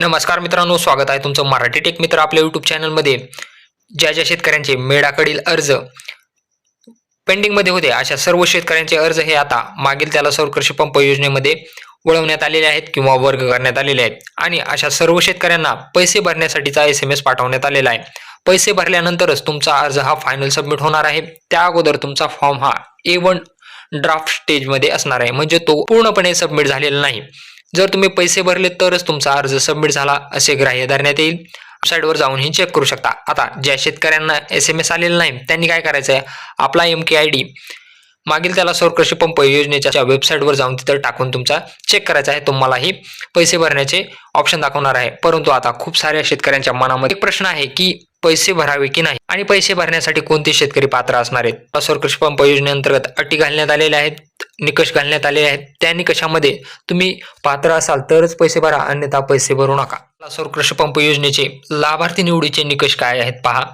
नमस्कार मित्रांनो स्वागत आहे तुमचं मराठी टेक मित्र आपल्या यूट्यूब चॅनलमध्ये ज्या ज्या शेतकऱ्यांचे मेळाकडील अर्ज पेंडिंगमध्ये होते अशा सर्व शेतकऱ्यांचे अर्ज हे आता मागील त्याला सौर कृषी पंप योजनेमध्ये वळवण्यात आलेले आहेत किंवा वर्ग करण्यात आलेले आहेत. आणि अशा सर्व शेतकऱ्यांना पैसे भरण्यासाठीचा एस एम एस पाठवण्यात आलेला आहे. पैसे भरल्यानंतरच तुमचा अर्ज हा फायनल सबमिट होणार आहे. त्या अगोदर तुमचा फॉर्म हा ए वन ड्राफ्ट स्टेजमध्ये असणार आहे. म्हणजे तो पूर्णपणे सबमिट झालेला नाही. जर तुम्ही पैसे भरले तरच तुमचा अर्ज सबमिट झाला असे ग्राह्य धरण्यात येईल. वेबसाईटवर जाऊन ही चेक करू शकता. आता ज्या शेतकऱ्यांना एस एम एस आलेला नाही त्यांनी काय करायचं आहे आपला एम के आय डी मागील त्याला सौर कृषी पंप योजनेच्या वेबसाईटवर जाऊन तिथं टाकून तुमचा चेक करायचा आहे. तुम्हालाही पैसे भरण्याचे ऑप्शन दाखवणार आहे. परंतु आता खूप साऱ्या शेतकऱ्यांच्या मनामध्ये एक प्रश्न आहे की पैसे भरावे की नाही? आणि पैसे भरण्यासाठी कोणते शेतकरी पात्र असणार आहेत? सौर कृषी पंप योजनेअंतर्गत अटी घालण्यात आलेल्या आहेत. निकष घालण्यात आले आहेत. त्या निकषामध्ये तुम्ही पात्र असाल तरच पैसे भरा अन्यथा पैसे भरू नका. सौर कृषी पंप योजनेचे लाभार्थी निवडीचे निकष काय आहेत पहा.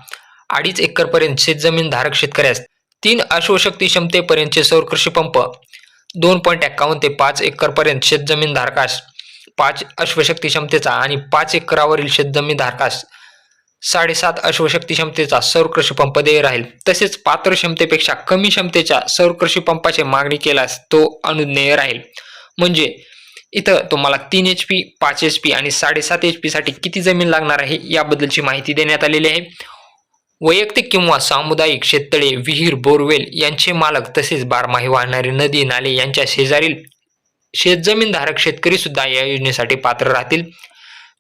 अडीच एकरपर्यंत शेतजमीन धारक शेतकऱ्यास तीन अश्वशक्ती क्षमतेपर्यंतचे सौर कृषी पंप दोन पॉईंट एक्कावन्न ते पाच एकरपर्यंत शेतजमीन धारकास पाच अश्वशक्ती क्षमतेचा आणि पाच एकरावरील शेतजमीन धारकास साडेसात अश्वशक्ती क्षमतेचा सौर कृषी पंप देय राहील. तसेच पात्र क्षमतेपेक्षा कमी क्षमतेच्या सौर कृषी पंपाची मागणी केल्यास तो अनुज्ञेय राहील. म्हणजे इथं तुम्हाला तीन एच पी पाच एच पी आणि साडेसात एच पी साठी किती जमीन लागणार आहे याबद्दलची माहिती देण्यात आलेली आहे. वैयक्तिक किंवा सामुदायिक शेततळे विहीर बोरवेल यांचे मालक तसेच बारमाही वाहणारी नदी नाले यांच्या शेजारील शेतजमीन धारक शेतकरी सुद्धा या योजनेसाठी पात्र राहतील.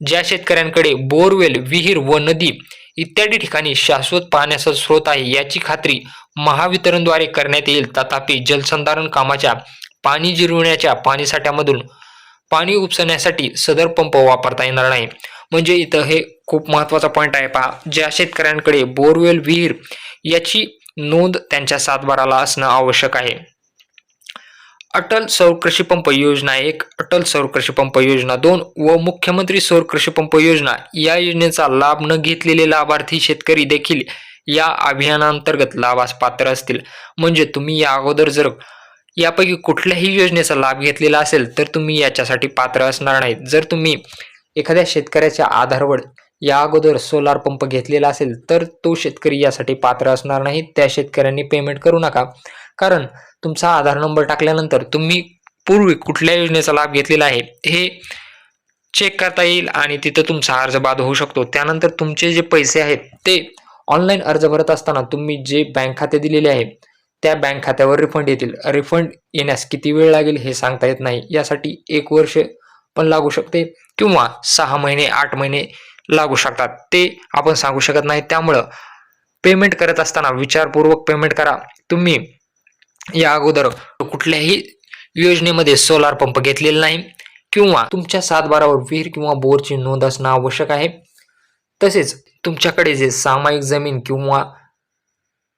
ज्या शेतकऱ्यांकडे बोरवेल विहीर व नदी इत्यादी ठिकाणी शाश्वत पाण्याचा स्रोत आहे याची खात्री महावितरणद्वारे करण्यात येईल. तथापि जलसंधारण कामाच्या पाणी जिरवण्याच्या पाणीसाठ्यामधून पाणी उपसण्यासाठी सदर पंप वापरता येणार नाही. म्हणजे इथं हे खूप महत्त्वाचा पॉईंट आहे. पहा ज्या शेतकऱ्यांकडे बोरवेल विहीर याची नोंद त्यांच्या सातबाराला असणं आवश्यक आहे. अटल सौर कृषी पंप योजना एक अटल सौर कृषी पंप योजना दोन व मुख्यमंत्री सौर कृषी पंप योजना या योजनेचा लाभ न घेतलेले लाभार्थी शेतकरी देखील या अभियानांतर्गत लाभास पात्र असतील. म्हणजे तुम्ही या अगोदर जर यापैकी कुठल्याही योजनेचा लाभ घेतलेला असेल तर तुम्ही याच्यासाठी पात्र असणार नाहीत. जर तुम्ही एखाद्या शेतकऱ्याच्या आधारवर या अगोदर सोलार पंप घेतलेला असेल तर तो शेतकरी यासाठी पात्र असणार नाही. त्या शेतकऱ्यांनी पेमेंट करू नका. कारण तुमचा आधार नंबर टाकल्यानंतर तुम्ही पूर्वी कुठल्या योजनेचा लाभ घेतलेला आहे हे चेक करता येईल आणि तिथं तुमचा अर्ज बाद होऊ शकतो. त्यानंतर तुमचे जे पैसे आहेत ते ऑनलाईन अर्ज भरत असताना तुम्ही जे बँक खाते दिलेले आहे त्या बँक खात्यावर रिफंड येतील. रिफंड येण्यास किती वेळ लागेल हे सांगता येत नाही. यासाठी एक वर्ष पण लागू शकते किंवा सहा महिने आठ महिने लागू शकतात. ते आपण सांगू शकत नाही. त्यामुळं पेमेंट करत असताना विचारपूर्वक पेमेंट करा. तुम्ही या अगोदर कुठल्याही योजनेमध्ये सोलार पंप घेतलेला नाही किंवा तुमच्या सातबारावर विहीर किंवा बोरची नोंद असणं आवश्यक आहे. तसेच तुमच्याकडे जे सामायिक जमीन किंवा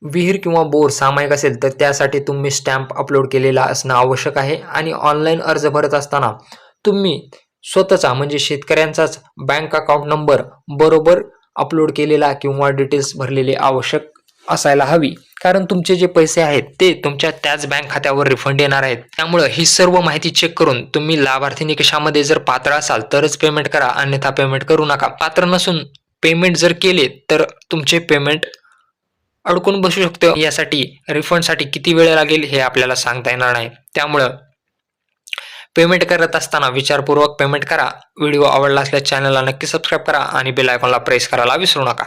विहीर किंवा बोर सामायिक असेल तर त्यासाठी तुम्ही स्टॅम्प अपलोड केलेला असणं आवश्यक आहे. आणि ऑनलाईन अर्ज भरत असताना तुम्ही स्वतःचा म्हणजे शेतकऱ्यांचाच बँक अकाउंट नंबर बरोबर अपलोड केलेला किंवा डिटेल्स भरलेले आवश्यक असायला हवी. कारण तुमचे जे पैसे आहेत ते तुमच्या त्याच बँक खात्यावर रिफंड येणार आहेत. त्यामुळं ही सर्व माहिती चेक करून तुम्ही लाभार्थी निकषामध्ये जर पात्र असाल तरच पेमेंट करा अन्यथा पेमेंट करू नका. पात्र नसून पेमेंट जर केले तर तुमचे पेमेंट अडकून बसू शकतं. यासाठी रिफंडसाठी किती वेळ लागेल हे आपल्याला सांगता येणार नाही. त्यामुळं पेमेंट करत असताना विचारपूर्वक पेमेंट करा. व्हिडिओ आवडला असल्यास चॅनलला नक्की सबस्क्राईब करा आणि बेल आयकॉनला प्रेस करायला विसरू नका.